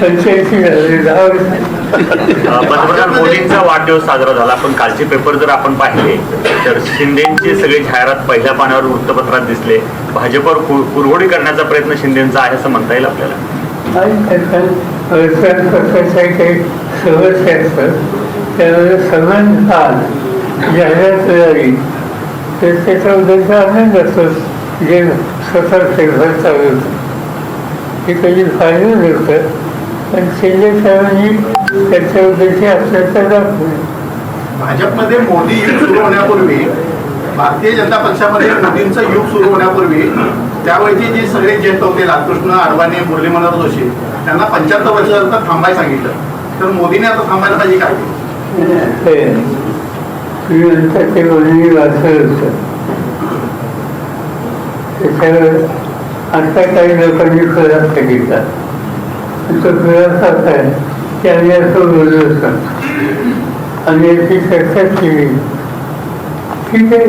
पंच्याऐंशी पंतप्रधान मोदींचा वाढदिवस साजरा झाला. पण कालचे पेपर जर आपण पाहिले तर शिंदेची सगळी जाहिरात पहिल्या पानावर वृत्तपत्रात दिसले. भाजपवर कु- कुरघोडी करण्याचा प्रयत्न शिंदेचा आहे असं म्हणता येईल आपल्याला. त्याचा काही समस्या असतात त्यामध्ये समान आज जाहिरात तर त्याच्याबद्दलचा आनंद असतो जे स्वतः फेरफार चालू होतं हे कधी पण शिंदे साहेबांनी त्याच्याबद्दलची आश्चर्यता दाखवली. भाजपमध्ये मोदी युग सुरू होण्यापूर्वी भारतीय जनता पक्षामध्ये मोदींचं युग सुरू होण्यापूर्वी त्यावेळी जे सगळे ज्येष्ठ होते लालकृष्ण अडवाणी मुरली मनोहर जोशी त्यांना पंच्याहत्तर वर्षानंतर थांबायला सांगितलं. तर मोदीने आता थांबायला पाहिजे काय? ते बोलणी वाचलं होतं. त्याच्यावर आता काही लोकांनी खुलासा घेतला तो खुलासा काय की आम्ही असं बोललो होतो. आम्ही याची चर्चा केली. ठीक आहे.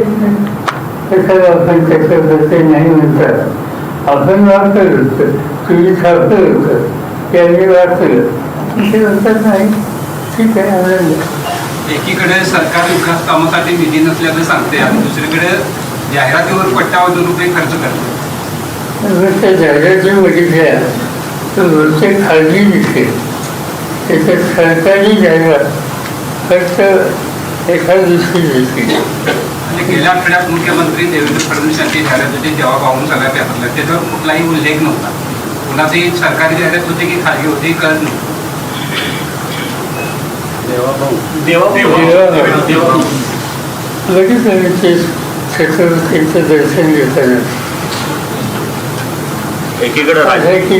कशाला आपण त्याच्याबद्दल नाही म्हणतात आपण वाचलं होतं. तुम्ही छापलं होतं. ते आम्ही वाचलं ते म्हणतात नाही ठीक आहे आनंद एकीकडे सरकार विकास कामासाठी निधी नसल्याचं सांगते आणि दुसरीकडे जाहिरातीवर कोट्यावधी रुपये खर्च करते. त्या जाहिराती बघितल्या तर खाजगी दिसते त्याच्यात सरकारी जाहिरात फक्त एखाद दिसते म्हणजे गेल्या आठवड्यात मुख्यमंत्री देवेंद्र फडणवीस यांची जाहिरात होती तेव्हा पाहून सगळ्या त्याच्यावर कुठलाही उल्लेख नव्हता. कुणाची सरकारी जाहिरात होती की खाजगी होती कळत नव्हतं. बघितलं ते छत्रपतींचं दर्शन घेताना एकीकडे राज आहे की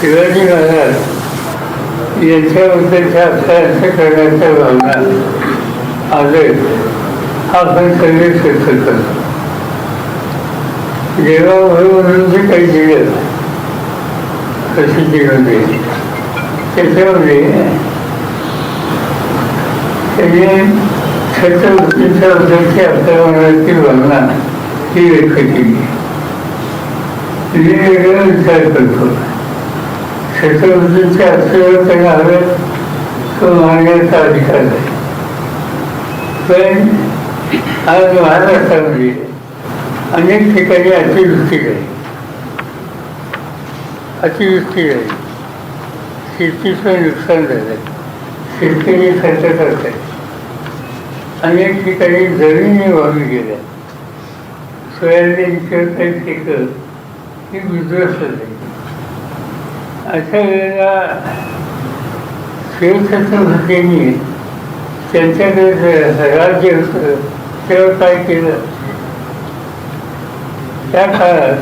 शिवाजी महाराज यांच्याबद्दलच्या आपल्या करण्याच्या भावना आदर हा आपण सगळे व्यक्त करतो जेव्हा म्हणून जे काही दिलं प्रसिद्धीमध्ये त्याच्यामध्ये त्यांनी छत्रपतीच्या बद्दलची आपल्या मनातील भावना ही व्यक्त केली. वेगळा विचार करतो छत्रपतींचे असलेलं त्यांना हवं तो मागण्याचा अधिकार आहे पण आज महाराष्ट्रामध्ये अनेक ठिकाणी अतिवृष्टी आहे अतिवृष्टी आहे शेतीचं नुकसान झालं शेतकरी खर्च करतात अनेक ठिकाणी जमिनी वाहून गेल्या सोयाबीनची काही पिकं ही उद्ध्वस्त होते अशा वेळेला शिवछत्रपतींनी त्यांच्याकडे जे राज्य होतं तेव्हा काय केलं? त्या काळात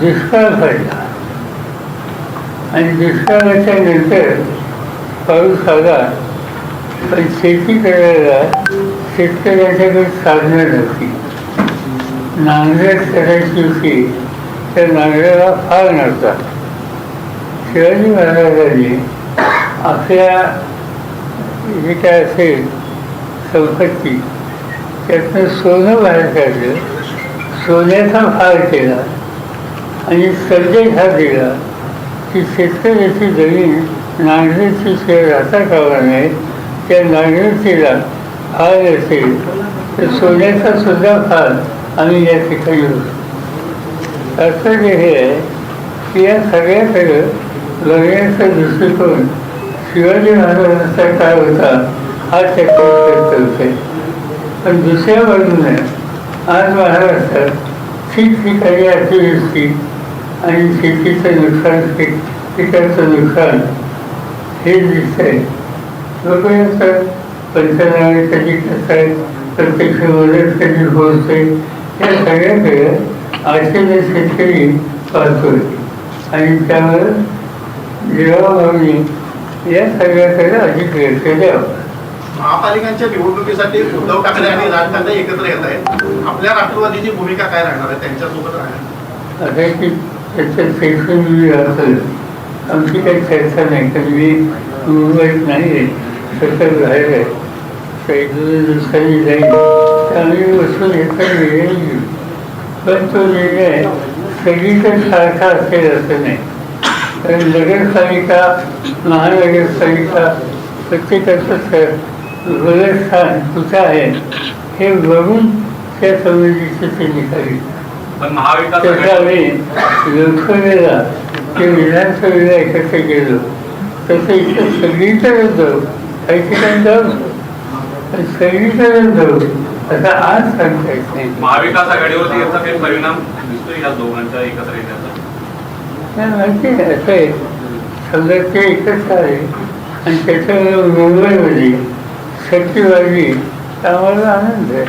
दुष्काळ पडला. आणि दुष्काळाच्या नंतर पाऊस आला पण शेती करायला शेतकऱ्यांच्याकडे साधनं नव्हती. नांगरट करायची होती त्या नांगराला फार नव्हता. शिवाजी महाराजांनी आपल्या जे काय असेल संपत्ती त्यातनं सोनं बाहेर काढलं. सोन्याचा फार केला आणि संदेश हा दिला. की शेतकऱ्याची जमीन नांगरेची शिवाय राहता कामा नये त्या नांगरेचीला फार असेल तर सोन्याचा सुद्धा फार आम्ही या ठिकाणी होतो असं जे हे आहे की या सगळ्याकडे बघण्याचा दृष्टिकोन शिवाजी महाराजांचा काय होता हा त्याच्यात आहे पण दुसऱ्या बाजूने आज महाराष्ट्रात ठिकठिकाणी अतिवृष्टी आणि शेतीचं नुकसान पीक पिकाचं नुकसान हे दिसतंय. लोक असतात पंचनामे कधी करतायत प्रत्यक्ष मदत कधी आहे या सगळ्याकडे आशेने शेतकरी करतो आणि त्यावर जीवाभावनी या सगळ्याकडे अधिक लक्ष द्यावं महापालिकांच्या निवडणुकीसाठी उद्धव ठाकरे आणि राज ठाकरे एकत्र येत आहेत. आपल्या राष्ट्रवादीची भूमिका काय राहणार आहे? त्यांच्यासोबत राहणार. आता की त्याचं सेशन असेल. आमची काही चर्चा नाही कारण मी मुंबईत नाही आहे. सतत बाहेर आहे. तर जाईल. बसून एका निर्णय घेऊ पण तो निर्णय सगळीकडे सारखा असेल असं नाही. कारण नगरपालिका महानगरपालिका प्रत्येकाचं स स्थान कुठं आहे. हे बघून त्या समितीचे ते निघाले. आघाडी आम्ही लोकसभेला ते विधानसभेला एकत्र गेलो. तसं इथं सगळीकडे जाऊ. काही ठिकाणी जाऊ. पण सगळीकडे जाऊ. आज सांगता येत नाही महाविकास आघाडीवरती याचा काही परिणाम दिसतोय या दोघांच्या एकत्र येण्याचा? नाही माहिती आहे असं आहे. समजा ते एकच आहे. आणि त्याच्यामुळे मुंबईमध्ये सट्टीबाजी तर आम्हाला आनंद आहे.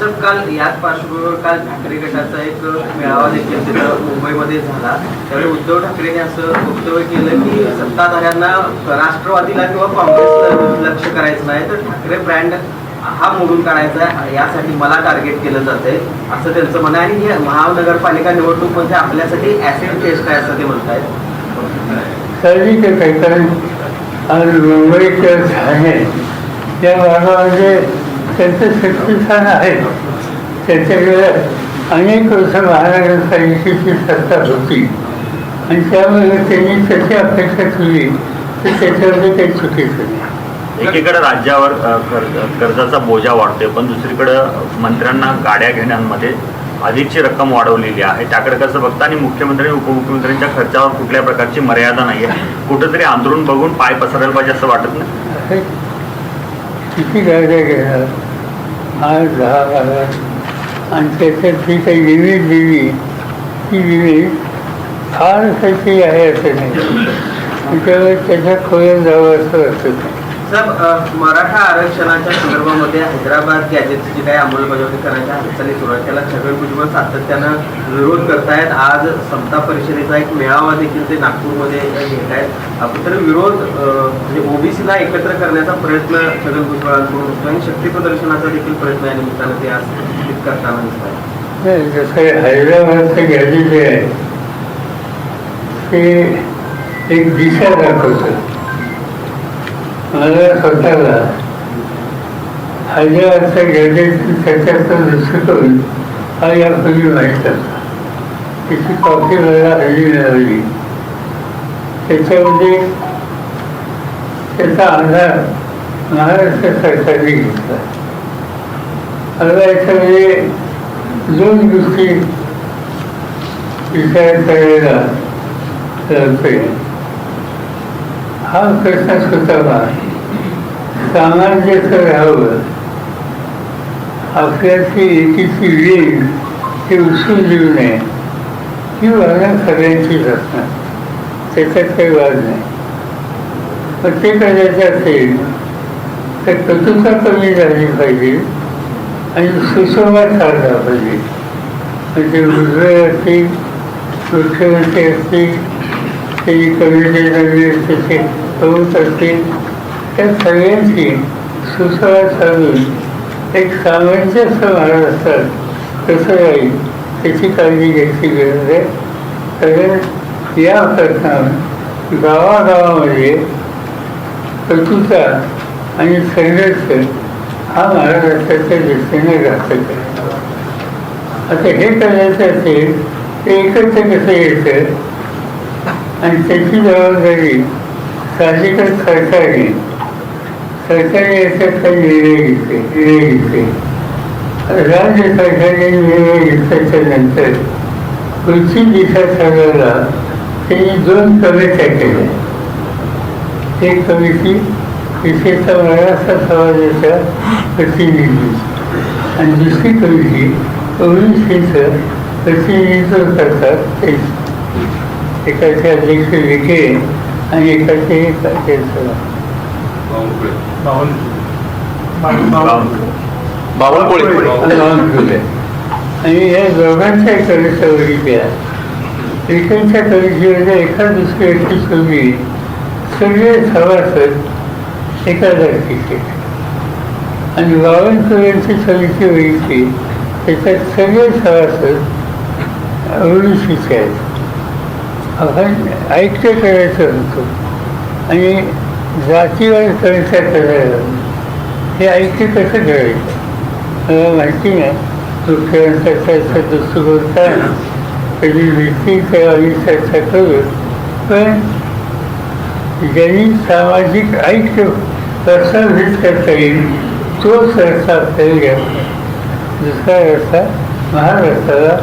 सर काल याच पार्श्वभूमीवर काल ठाकरे गटाचा एक मेळावा देखील तिथं मुंबईमध्ये झाला. त्यावेळी उद्धव ठाकरेंनी असं वक्तव्य केलं की सत्ताधाऱ्यांना राष्ट्रवादीला किंवा काँग्रेसला लक्ष करायचं नाही तर ठाकरे ब्रँड हा मोडून काढायचा यासाठी मला टार्गेट केलं जातंय असं त्यांचं म्हणणं आहे. आणि महानगरपालिका निवडणूक म्हणजे आपल्यासाठी ऍसिड टेस्ट आहे असं ते म्हणतायत. साहजिकच आहे कारण आज मुंबई ठाणे या भागामध्ये त्यांचं शक्तिस्थान आहे. त्याच्याकडे अनेक वर्ष महानगरपालिकेची सत्ता होती. आणि त्यामुळे त्यांनी त्याची अपेक्षा केली तर त्याच्यामध्ये काही चुकीचं नाही एकीकडे राज्यावर कर्जाचा बोजा वाढतोय पण दुसरीकडे मंत्र्यांना गाड्या घेण्यामध्ये अधिकची रक्कम वाढवलेली आहे. त्याकडे कसं बघता आणि मुख्यमंत्री उपमुख्यमंत्र्यांच्या खर्चावर कुठल्या प्रकारची मर्यादा नाही आहे कुठंतरी आंदोलन बघून पाय पसरायला पाहिजे असं वाटत नाही? किती गाड्या घेणार? दहा बारा आणि त्याच्यात जी काही विवी दिली ती लिमिट फार काही आहे असं नाही. त्याच्यावर त्याच्या खोल्यात जावं असं असत नाही. साहेब मराठा आरक्षणाच्या संदर्भामध्ये हैदराबाद गॅजेटची जी काही अंमलबजावणी करायच्या हालचाली सुरू आहेत. त्याला छगन भुजबळ सातत्यानं विरोध करतायत. आज समता परिषदेचा एक मेळावा देखील ते नागपूरमध्ये घेत आहेत. आपण तर विरोध म्हणजे ओबीसीला एकत्र करण्याचा प्रयत्न छगन भुजबळांकडून होतो आणि शक्ती प्रदर्शनाचा देखील प्रयत्न या निमित्तानं ते आज करताना दिसत आहेत. जसं हैदराबादचं गॅजेट जे आहे ते एक दिशा दाखवतं. मला स्वतःला हैदराबादचं गॅजेट त्याच्याचा दृष्टिकोन हा यापूर्वी माहीत होता तिची कॉफी मला हल्ली मिळाली. त्याच्यामध्ये त्याचा आधार महाराष्ट्र सरकारने घेतला. मला याच्यामध्ये दोन गोष्टी विचार करायला लागतोय हा प्रश्न सुटावा सामान्यचं राहावं आपल्याची एकीची वीण ही उचलून देऊ नये. ही भावना सगळ्यांचीच असणार. त्याच्यात काही वाद नाही. पण ते करायचं असेल तर कटुता कमी झाली पाहिजे आणि सुसंवाद साधला पाहिजे. म्हणजे हृदय असतील मुख्यमंत्री असतील ते कमिटी नवीन त्याचे असतील त्या सगळ्यांची सुसळा साधून एक सामंजस्य महाराष्ट्रात कसं राहील त्याची काळजी घ्यायची गरज आहे. कारण या प्रश्नावर गावागावामध्ये कटुता आणि संघर्ष हा महाराष्ट्राच्या दृष्टीने घातक आहे. आता हे करायचं असेल ते एकत्र कसं यायचं? आणि त्याची जबाबदारी साहजिकच सरकारने. सरकारने याच्यात काही निर्णय घेतले निर्णय घेतले राज्य सरकारने निर्णय घेतल्याच्या नंतर कृषी दिशा ठरवायला त्यांनी दोन कमिट्या केल्या. एक कमिटी विशेषतः महाराष्ट्र समाजाच्या प्रतिनिधी. आणि दुसरी कमिटी ओबीसीचं प्रतिनिधित्व करतात ते एकाचे अध्यक्ष विखे आणि बावनकुळे. बावनकुळे. आणि या दोघांच्या कवितावरीच्या विखेंच्या कवितेमध्ये एका दुसऱ्या व्यक्ती तुम्ही सगळे सभासद एका आणि बावनकुळ्यांची समिती व्हायची त्याच्यात सगळे सभासद ओबीसीचे आहेत. आपण ऐक्य करायचं म्हणतो आणि जातीवर कविता करायला. हे ऐक्य कसं करायचं? मला माहिती नाही. मुख्यमंत्र्याचा दृष्टिकोन काय कधी भीती करावी चर्चा करू. पण ज्यांनी सामाजिक ऐक्य प्रस्थापित करता येईल तो सहसा आपल्याला घ्यावा दुसरा रस्ता महाराष्ट्राला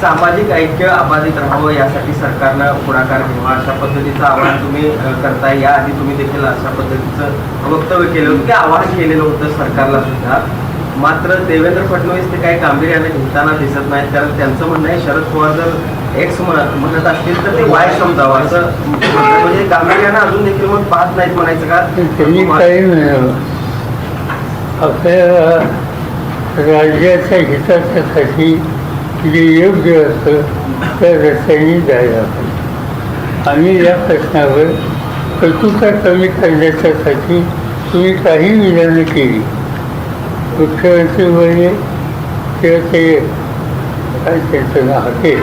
सामाजिक ऐक्य अबाधित राहावं यासाठी सरकारनं पुढाकार घ्यावा. अशा पद्धतीचं आवाहन तुम्ही करताय. याआधी तुम्ही देखील अशा पद्धतीचं वक्तव्य केलं होतं. की आवाहन केलेलं होतं सरकारला सुद्धा. मात्र देवेंद्र फडणवीस ते काही गांभीर्याने घेताना दिसत नाहीत. कारण त्यांचं म्हणणं आहे शरद पवार जर एक्स म्हणत असतील तर ते वाय समजावं असं. म्हणजे गांभीर्यानं अजून देखील मग पाहत नाहीत म्हणायचं त्यांनी का काही आपल्याला राज्याच्या हिताच्यासाठी जे योग्य असतं त्या रस्त्याने जायला पाहिजे आम्ही या प्रश्नावर कटुता कमी करण्याच्यासाठी तुम्ही काही विधानं केली. मुख्यमंत्री म्हणजे किंवा ते काय त्यांचं नाव हाके.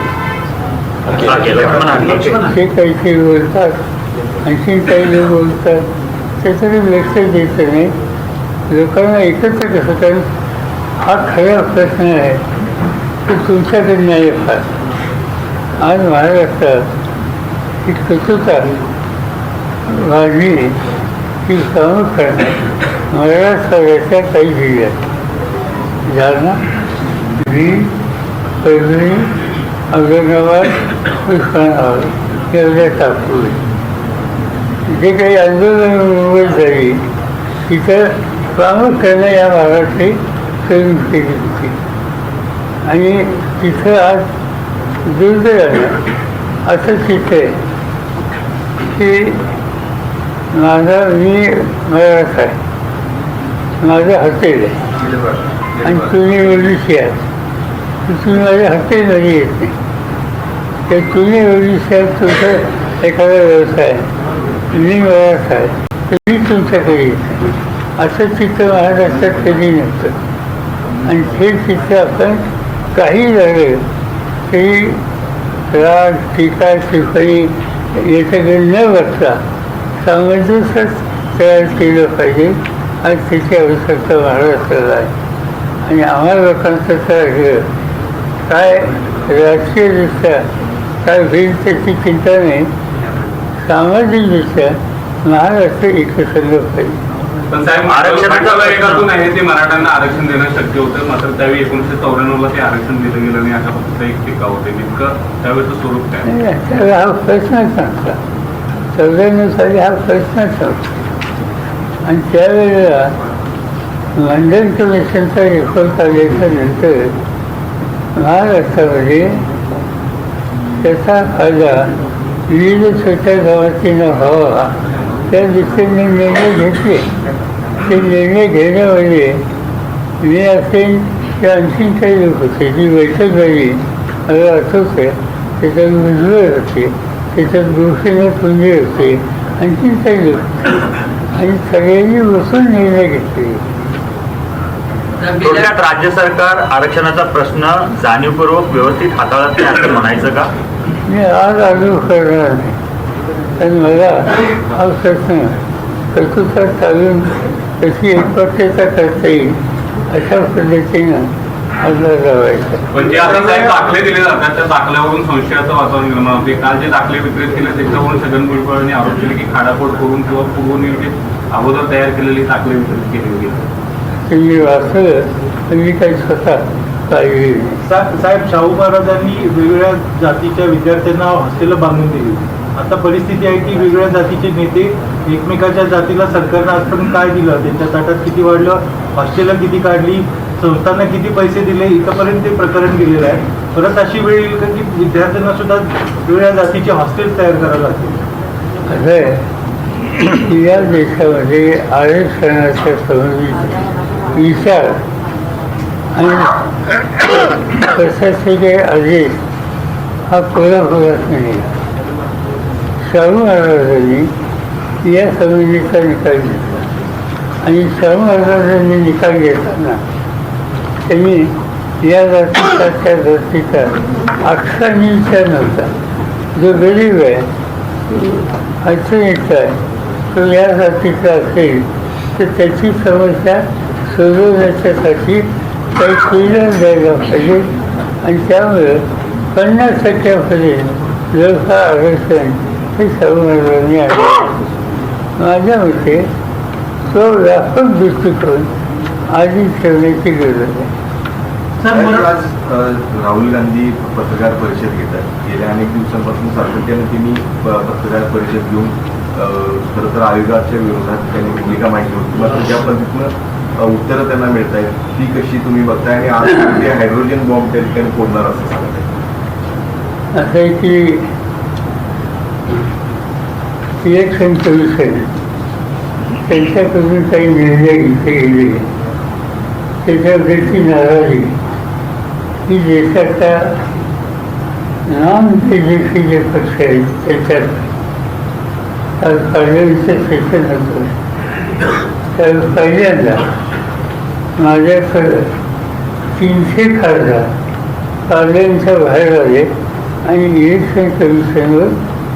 ते काहीतरी बोलतात. आणखीन काही लोक बोलतात. त्याच्याकडे लक्ष द्यायचं नाही. लोकांना एकत्र कसं कारण हा खरा प्रश्न आहे की तुमच्याकडे नाही फार आज महाराष्ट्रात ही कचुता वाढली ही। कामं करण्यात मराठवाड्याच्या काही जिल्ह्यात जालना बीड परभणी औरंगाबाद उस्मानाबाद एवढ्या टाकू जे काही आंदोलन मुंबईत झाली तिथं प्रामुख्याने या भागातली तरुण केली होती आणि तिथं आज दुर्दैवानं असं तिथे आहे की माझा मी मराठा आहे. माझं हॉटेल आहे. आणि तुम्ही ओडिशी आहात. तर तुम्ही माझ्या हॉटेलमध्ये येत नाही. तर तुम्ही ओडिशी आहात तुमचा एखादा व्यवसाय मी मराठा आहे. तुम्ही तुमच्याकडे येत नाही. असं चित्र महाराष्ट्रात कधी नसतं आणि हे तिथे आपण काही झाले तरी राग टीका टिप्पणी याच्याकडे न बघता सामंजस्यच तयार केलं पाहिजे. आणि त्याची आवश्यकता महाराष्ट्राला आहे. आणि आम्हाला लोकांचं तर हे काय राजकीयदृष्ट्या काय होईल त्याची चिंता नाही. सामाजिकदृष्ट्या महाराष्ट्र एकसंघ पाहिजे. पण साहेब आरक्षणाचा ते मराठ्यांना आरक्षण देणं शक्य होतं. मात्र त्यावेळी एकोणीसशे चौऱ्याण्णवला ते आरक्षण दिलं गेलं नाही. अशा पद्धतीचा एक टीका होते. नेमकं त्यावेळेचं स्वरूप काय? हा प्रश्नच नव्हता चौऱ्याण्णव साली हा प्रश्नच नव्हता आणि त्यावेळेला लंडन कमिशनचा रिपोर्ट आल्याच्यानंतर महाराष्ट्रामध्ये त्याचा फायदा विविध छोट्या गावातीनं त्या दिशेने निर्णय घेतले. ते निर्णय घेण्यामध्ये मी असेल ते आणखीन काही लोक होते. जी बैठक झाली. मला आठवतं त्याच्यात भुजबळ होते त्याच्यात गोष्टीनं पुंजे होते. आणखीन काही लोक. आणि सगळ्यांनी बसून निर्णय घेतले. थोडक्यात राज्य सरकार आरक्षणाचा प्रश्न जाणीवपूर्वक व्यवस्थित हाताळत नाही असं म्हणायचं का? मी आज आलो करणार नाही. पण मला हा प्रश्न कटुता चालून कशी एकपक्षता करता येईल अशा पद्धतीनं आपला लावायचा पण जे आता साहेब दाखले दिले जातात त्या दाखल्यावरून संशयाचं वातावरण निर्माण होते. काल जे दाखले विक्रेत केले त्याच्यावरून छगन भुजबळ यांनी आरोप केले की खाडापोट करून किंवा पूर्वनियोजित अगोदर तयार केलेली दाखले विक्रेत केली होती ते मी वाचलं तर मी काही स्वतः सा- साहेब शाहू महाराजांनी वेगवेगळ्या जातीच्या विद्यार्थ्यांना हॉस्टेलं बांधून दिली आता परिस्थिती आहे की वेगवेगळ्या जातीचे नेते एकमेकाच्या जातीला सरकारनं आजपर्यंत काय दिलं? त्यांच्या ताटात किती वाढलं? हॉस्टेलला किती काढली? संस्थांना किती पैसे दिले? इथंपर्यंत ते प्रकरण गेलेलं आहे. परत अशी वेळ येईल का की विद्यार्थ्यांना सुद्धा वेगळ्या जातीचे हॉस्टेल तयार करावे लागतील? आहे या देशामध्ये आरक्षणाच्या संबंधित विचार आणि प्रशासकीय आदेश हा कोल्हापुरात नाही. शाहू महाराजांनी या समितीचा निकाल घेतला. आणि शाहू महाराजांनी निकाल घेताना त्यांनी या जातीचा त्या जातीचा अक्षरांनी विचार नव्हता. जो गरीब आहे अडचणीचा आहे तो या जातीचा असेल तर त्याची समस्या सोडवण्याच्यासाठी काही सुविधा द्यायला पाहिजे. आणि त्यामुळे पन्नास टक्क्यापर्यंत लोक आरक्षण हे सर्वांनी आहे माझ्या मते तो व्यापक दृष्टिकोन आधी ठेवण्याची गरज आहे आज राहुल गांधी पत्रकार परिषद घेतात गेल्या अनेक दिवसांपासून सातत्याने त्यांनी पत्रकार परिषद घेऊन खरं तर आयोगाच्या विरोधात त्यांनी भूमिका मांडली होती. मात्र ज्या पद्धतीनं उत्तरं त्यांना मिळत आहेत ती कशी तुम्ही बघताय आणि आज ते हायड्रोजन बॉम्ब त्या ठिकाणी फोडणार असं सांगत आहे असं आहे की इलेक्शन विषय त्यांच्याकडून काही निर्णय घेतले गेले त्याच्यावरची नाराजी ही देशाच्या नॉन बीजेपी जे पक्ष आहेत त्याच्यात काल पार्लमेंटचं सेशन होतं तर पहिल्यांदा माझ्याकडं तीनशे खासदार पार्लमेंटच्या बाहेर आले आणि इलेक्शन कमिशनवर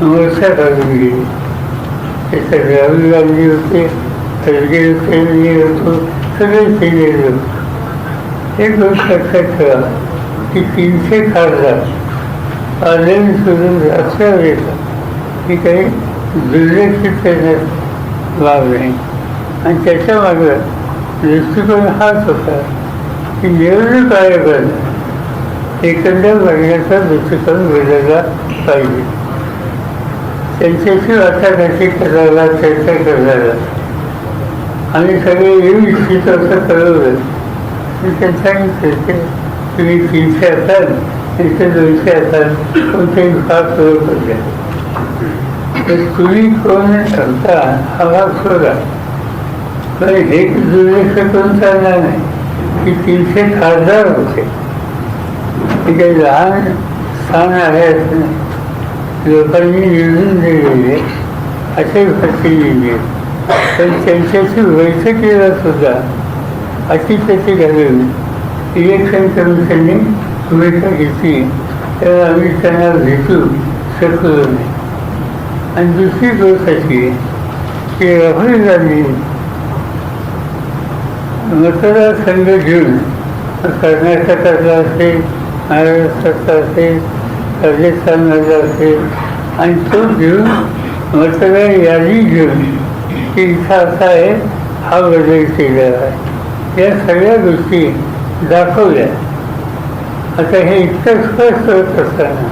मोर्चा काढून गेले त्याच्यात राहुल गांधी होते खरगे होते मी होतो सगळे केलेले होते एक गोष्ट लक्षात ठेवा की तीनशे खासदार पार्लमेंट सोडून रस्त्यावर येतात ही काही दुर्लक्षित करण्यात लाभ नाही आणि त्याच्या मागं दृष्टिकोन हाच होता की निवडणूक आयोगानं एकंदर बघण्याचा दृष्टिकोन बदलला पाहिजे त्यांच्याशी वाटाघाटी करायला चर्चा करायला आम्ही सगळे येऊ इच्छित असं कळवलं मी त्यांनी सांगितलं तुम्ही तीनशे असाल त्यांचे दोनशे असाल कोणतेही भाग सुरू करता. तर तुम्ही कोण होता हा भाग सोडा पण हे दुर्लक्ष करून चालणार नाही. की तीनशे खासदार होते. ते काही लहान स्थान आहे असं नाही. लोकांनी निवडून दिलेले असे भरती लिहिले तर त्यांच्याशी बैठकीला सुद्धा. अशी त्याची घालून इलेक्शन कमिशनने भूमिका घेतली. तर आम्ही त्यांना भेटू शकलो नाही. आणि दुसरी गोष्ट अशी की राहुल गांधी मतदारसंघ घेऊन कर्नाटकातला असेल महाराष्ट्रातला असेल राजस्थानमधला असेल आणि तो घेऊन मतलब यादी घेऊन की इथं असा आहे हा बदल केलेला आहे. या सगळ्या गोष्टी दाखवल्या. आता हे इतकं स्पष्ट होत असताना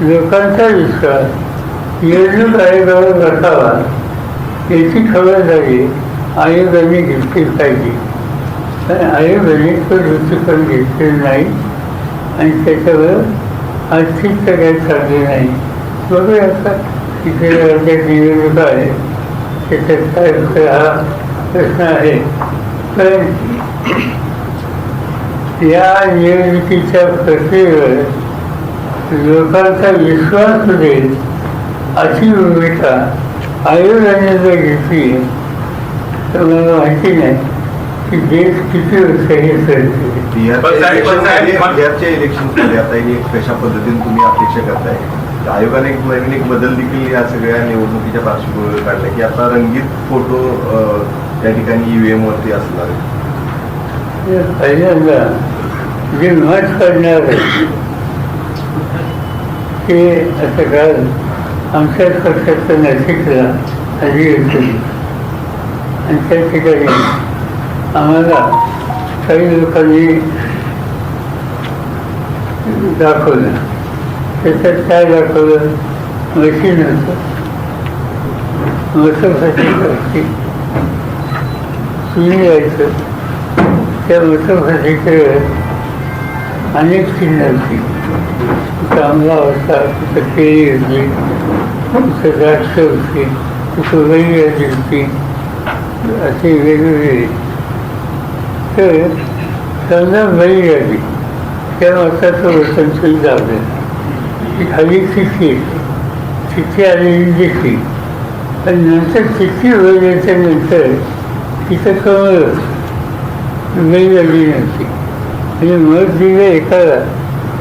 लोकांचा विश्वास निवडणूक आयोगावर बसावा याची खबरदारी आयोगाने घेतली पाहिजे. पण आयोगाने तो दृष्टिकोन घेतलेला नाही. आणि त्याच्यावर आर्थिक तर काही चालले नाही. बघूया आता तिथे राज्यात निवडणुका आहे. त्याच्यात काय होतं हा प्रश्न आहे. पण या निवडणुकीच्या प्रक्रियेवर लोकांचा विश्वास देईल अशी भूमिका आयोगाने जर घेतली तर मला माहिती नाही की देश किती वर्ष हे सरते बिहारच्या इलेक्शनमध्ये आता एक कशा पद्धतीने तुम्ही अपेक्षा करताय? आयोगाने एक नवीन एक बदल देखील या सगळ्या निवडणुकीच्या पार्श्वभूमीवर काढला की आता रंगीत फोटो त्या ठिकाणी ईव्हीएम वरती असणार आहे पहिल्यांदा जे मत करणार ते असं काल आमच्याच पक्षाचं नाशिकला अधिवेशन आणि त्या ठिकाणी आम्हाला काही लोकांनी दाखवलं. त्याच्यात काय दाखवलं? मशीन होतं मतसाठी तुम्ही यायचं. त्या मतभाषेकडे अनेक चिन्ह होती तिथं होता तिथं केळी होती तिथं द्राक्ष होती तिथं वैराजी होती. असे वेगवेगळे तर समजा वैराजी त्या मताचं वर्तन तुम्ही दाबलं ती खाली चिठ्ठी येते चिठ्ठी आलेली दिसली पण नंतर चिठ्ठी वगैरेच्या नंतर तिथं कमळ वेगवेगळी नव्हती. म्हणजे मत दिलं एकाला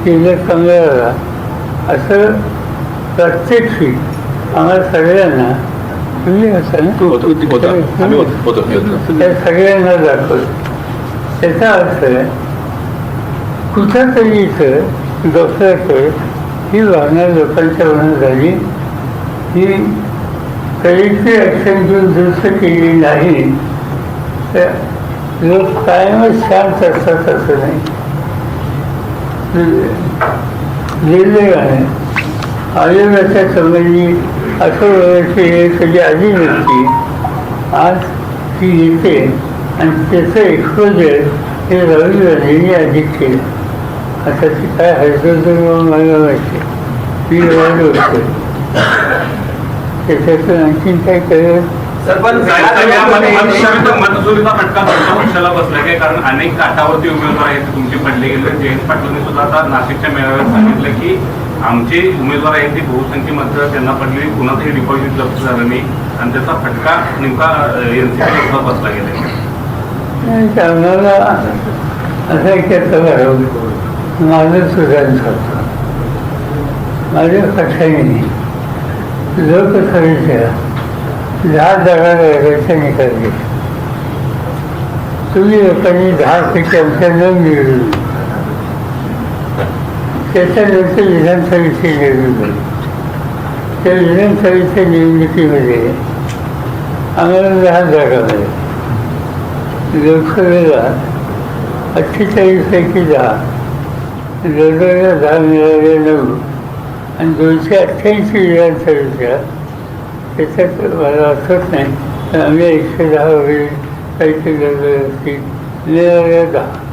दिलं कमळाला असं प्रत्येक सीट आम्हाला सगळ्यांना तुम्ही होता ना त्या सगळ्यांना दाखवलं. त्याचा अर्थ कुठंतरी इथं डोक्याचं ही भावना लोकांच्या मनात झाली ही कलेक्टिव्ह ॲक्शन घेऊन दुरुस्त केली नाही तर लोक कायमच शांत असतात असं नाही. दुर्दैवाने गाणं आयोगाच्या संबंधी असं व्यवस्थे हे कधी आली नव्हती आज ती येते. आणि त्याचं एक्सपोजर हे गांधींनी आधी केलं आता ती काय हरकत मला माहिती मी होतो त्याच्यातून आणखीन काय पक्षाला बसला काय कारण अनेक काठावरती उमेदवार आहेत तुमचे पडले गेले. जयंत पाटीलने सुद्धा आता नाशिकच्या मेळाव्यात सांगितलं की आमचे उमेदवार आहेत ते बहुसंख्य मत त्यांना पडलेली कुणाचंही डिपॉझिट जप्त झालं नाही. आणि त्याचा फटका नेमका एनसीपी सुद्धा बसला गेला कर्णाला असं एक आता माझं सुधारण करतो माझ्या पक्षाने लोकसभेच्या दहा जागा लढवायचा निकाल घेतला तुम्ही लोकांनी दहा पैकी आमच्या न मिळवली त्याच्यानंतर विधानसभेची निवडणूक त्या विधानसभेच्या निवडणुकीमध्ये आम्हाला दहा जागा मिळाल्या लोकसभेला अठ्ठेचाळीसपैकी दहा लोकसभेला दहा मिळाले नऊ आणि दोनशे अठ्ठ्याऐंशी विधानसभेच्या त्याच्यात मला आठवत नाही. पण आम्ही एकशे दहा वगैरे काहीतरी लढवले असतील मिळाल्या दहा.